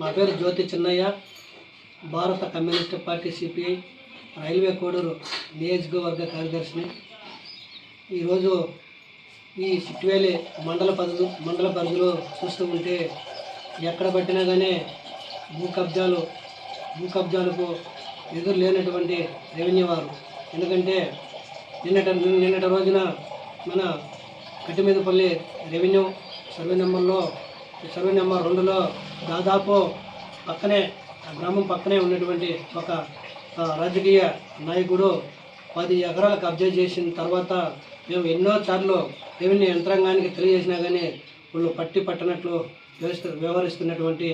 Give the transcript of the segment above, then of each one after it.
నా పేరు జ్యోతి చిన్నయ్య. భారత communist party CPI railway Koduru నియోజకవర్గ కార్యదర్శిని. ఈరోజు ఈ సిట్వేలి మండల పరిధి మండల పరిధిలో చూస్తూ ఉంటే ఎక్కడ పట్టినా కానీ భూ కబ్జాలు భూ కబ్జాలకు ఎదురు లేనటువంటి రెవెన్యూ వారు. ఎందుకంటే నిన్నట నిన్నటి రోజున మన కట్టిమీదపల్లి రెవెన్యూ సర్వే నెంబర్లో సర్వే నెంబర్ రెండులో దాదాపు పక్కనే గ్రామం పక్కనే ఉన్నటువంటి ఒక రాజకీయ నాయకుడు పది ఎకరాలు కబ్జా చేసిన తర్వాత మేము ఎన్నో సార్లు రెవెన్యూ యంత్రాంగానికి తెలియజేసినా కానీ వాళ్ళు పట్టి పట్టనట్లు వ్యవస్థ వ్యవహరిస్తున్నటువంటి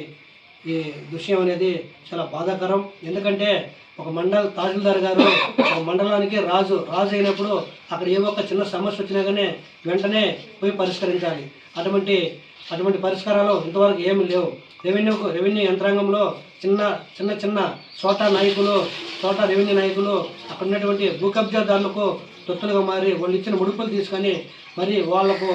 ఈ దృశ్యం అనేది చాలా బాధాకరం. ఎందుకంటే ఒక మండల తహసీల్దార్ గారు ఒక మండలానికి రాజు రాజు అయినప్పుడు అక్కడ ఏ ఒక్క చిన్న సమస్య వచ్చినా కానీ వెంటనే పోయి పరిష్కరించాలి. అటువంటి అటువంటి పరిష్కారాలు ఇంతవరకు ఏమి లేవు. రెవెన్యూ రెవెన్యూ యంత్రాంగంలో చిన్న చిన్న చిన్న చోటా నాయకులు చోటా రెవెన్యూ నాయకులు అక్కడ ఉన్నటువంటి భూ కబ్జాదారులకు తొత్తులుగా మారి వాళ్ళు ఇచ్చిన ముడుపులు తీసుకొని మరి వాళ్ళకు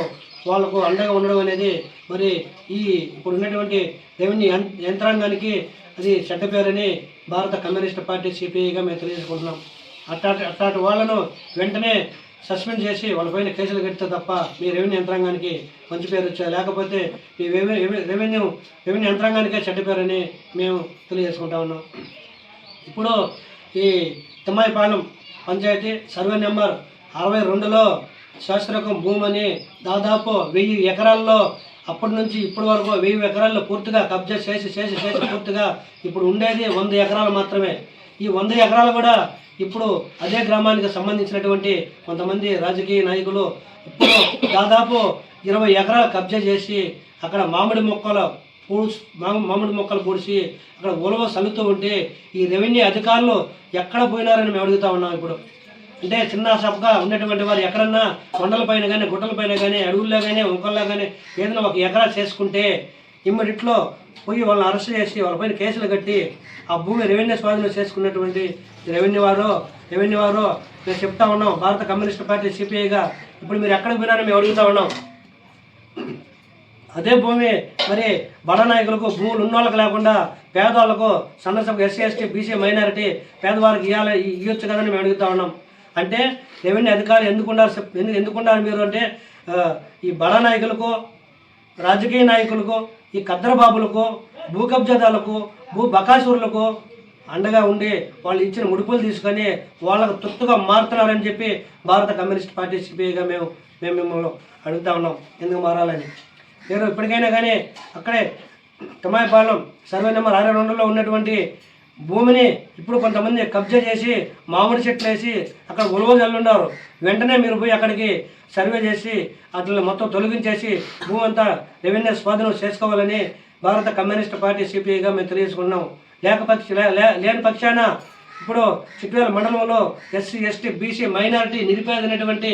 వాళ్ళకు అండగా ఉండడం అనేది మరి ఈ ఇప్పుడు ఉన్నటువంటి రెవెన్యూ యంత్రాంగానికి అది చెడ్డ పేరని భారత కమ్యూనిస్ట్ పార్టీ సిపిఐగా మేము తెలియజేసుకుంటున్నాం. అట్లాంటి అట్లాంటి వాళ్ళను వెంటనే సస్పెండ్ చేసి వాళ్ళపైన కేసులు కడితే తప్ప మీ రెవెన్యూ యంత్రాంగానికి మంచి పేరు వచ్చా? లేకపోతే మీ రెవెన్యూ రెవెన్యూ రెవెన్యూ యంత్రాంగానికే చెడ్డ పేరని మేము తెలియజేసుకుంటా ఉన్నాం. ఇప్పుడు ఈ తిమ్మాయిపాలెం పంచాయతీ సర్వే నెంబర్ అరవై రెండులో శాస్త్రకం భూమని దాదాపు వెయ్యి ఎకరాల్లో అప్పటి నుంచి ఇప్పటి వరకు వెయ్యి ఎకరాల్లో పూర్తిగా కబ్జా చేసి చేసి చేసి పూర్తిగా ఇప్పుడు ఉండేది వంద ఎకరాలు మాత్రమే. ఈ వంద ఎకరాలు కూడా ఇప్పుడు అదే గ్రామానికి సంబంధించినటువంటి కొంతమంది రాజకీయ నాయకులు ఇప్పుడు దాదాపు ఇరవై ఎకరాలు కబ్జా చేసి అక్కడ మామిడి మొక్కలు పూడ్చి మామిడి మొక్కలు పూడ్చి అక్కడ ఉలవ చల్లుతూ ఉంటే ఈ రెవెన్యూ అధికారులు ఎక్కడ పోయినారని మేము అడుగుతా ఉన్నాం ఇప్పుడు. అంటే చిన్న సభగా ఉన్నటువంటి వారు ఎక్కడన్నా కొండలపైన కానీ గుట్టల పైన కానీ అడవుల్లో కానీ వంకల్లో కానీ ఏదైనా ఒక ఎకరా చేసుకుంటే ఇమ్మడిట్లో పోయి వాళ్ళని అరెస్ట్ చేసి వాళ్ళపైన కేసులు కట్టి ఆ భూమి రెవెన్యూ స్వాధీనం చేసుకున్నటువంటి రెవెన్యూ వారు రెవెన్యూ వారు మేము చెప్తా ఉన్నాం. భారత కమ్యూనిస్ట్ పార్టీ సిపిఐగా ఇప్పుడు మీరు ఎక్కడికి పోయినారో మేము అడుగుతా ఉన్నాం. అదే భూమి మరి బడ నాయకులకు భూములు ఉన్నోళ్ళకి లేకుండా పేదవాళ్ళకు సన్నసభ ఎస్సీ ఎస్టీ బీసీ మైనారిటీ పేదవారికి ఇవ్వాలి ఇవ్వచ్చు కదని మేము అడుగుతా ఉన్నాం. అంటే రెవెన్యూ అధికారులు ఎందుకున్నారు చెప్- ఎందుకు ఎందుకున్నారు మీరు అంటే ఈ బడ నాయకులకు రాజకీయ నాయకులకు ఈ కద్రబాబులకు భూ కబ్జాదారులకు భూ బకాసురులకు అండగా ఉండి వాళ్ళు ఇచ్చిన ముడుపులు తీసుకొని వాళ్ళకు తృప్తిగా మారుతున్నారని చెప్పి భారత కమ్యూనిస్ట్ పార్టీ సిపిఐగా మేము మేము మిమ్మల్ని అడుగుతా ఉన్నాం. ఎందుకు మారాలని? మీరు ఇప్పటికైనా కానీ అక్కడే తమాయపాలెం సర్వే నెంబర్ అరవై రెండులో ఉన్నటువంటి భూమిని ఇప్పుడు కొంతమంది కబ్జా చేసి మామిడి చెట్లు వేసి అక్కడ ఉలువలు జల్లుండారు వెంటనే మీరు పోయి అక్కడికి సర్వే చేసి అతను మొత్తం తొలగించేసి భూమి అంతా రెవెన్యూ స్వాధీనం చేసుకోవాలని భారత కమ్యూనిస్ట్ పార్టీ సిపిఐగా మేము తెలియజేసుకున్నాం. లేకపోతే లేని పక్షాన ఇప్పుడు చిట్వేల మండలంలో ఎస్సీ ఎస్టీ బీసీ మైనారిటీ నిరుపేదైనటువంటి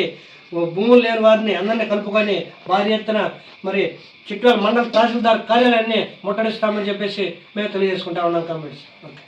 భూములు లేని వారిని అందరినీ కలుపుకొని భారీ ఎత్తున మరి చిట్వేల మండల తహసీల్దార్ కార్యాలయాన్ని ముట్టడిస్తామని చెప్పేసి మేము తెలియజేసుకుంటా ఉన్నాం కామెంట్స్ ఓకే.